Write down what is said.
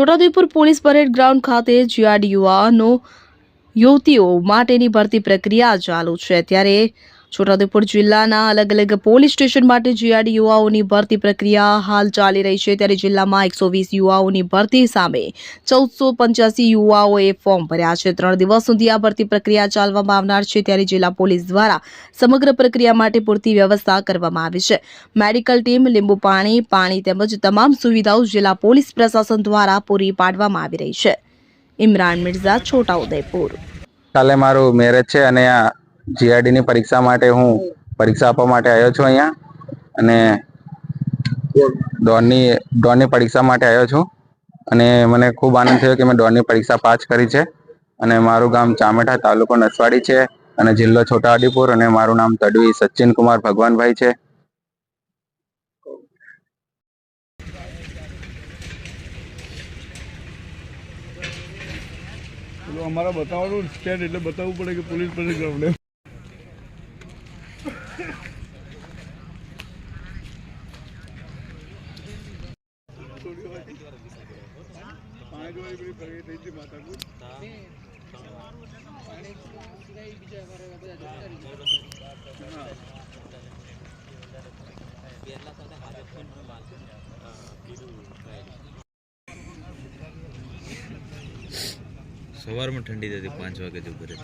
Chhota Udepur police parade ground ખાતે GRD યુવાનો યુવતીઓ માટેની ભરતી પ્રક્રિયા ચાલુ છે. ત્યારે છોટાઉદેપુર જિલ્લાના અલગ અલગ પોલીસ સ્ટેશન માટે જીઆરડી યુવાઓની ભરતી પ્રક્રિયા હાલ ચાલી રહી છે. ત્યારે જિલ્લામાં એકસો વીસ યુવાઓની ભરતી સામે ચૌદસો પંચ્યાસી યુવાઓએ ફોર્મ ભર્યા છે. ત્રણ દિવસ સુધી આ ભરતી પ્રક્રિયા ચાલવામાં આવનાર છે. ત્યારે જિલ્લા પોલીસ દ્વારા સમગ્ર પ્રક્રિયા માટે પૂરતી વ્યવસ્થા કરવામાં આવી છે. મેડિકલ ટીમ, લીંબુ પાણી પાણી તેમજ તમામ સુવિધાઓ જિલ્લા પોલીસ પ્રશાસન દ્વારા પૂરી પાડવામાં આવી રહી છે. ઇમરાન મિર્ઝા, છોટાઉદેપુર. કાલે મારું મેરેજ છે અને આ જીઆરડી ની પરીક્ષા માટે હું પરીક્ષા આપવા માટે આવ્યો છું અહીંયા. અને દોડની દોડની પરીક્ષા માટે આવ્યો છું. અને મને ખૂબ આનંદ થયો કે મેં દોડની પરીક્ષા પાસ કરી છે. અને મારું ગામ ચામેઠા તાલુકો નસવાડી છે અને જિલ્લો છોટાઉદેપુર અને મારું નામ તડવી સચિન કુમાર ભગવાનભાઈ છે. અમારા બતાવવાનું સ્ટેન્ડ એટલે બતાવવું પડે કે પોલીસ પાસે સવારમાં ઠંડી થતી પાંચ વાગે જો ઘરે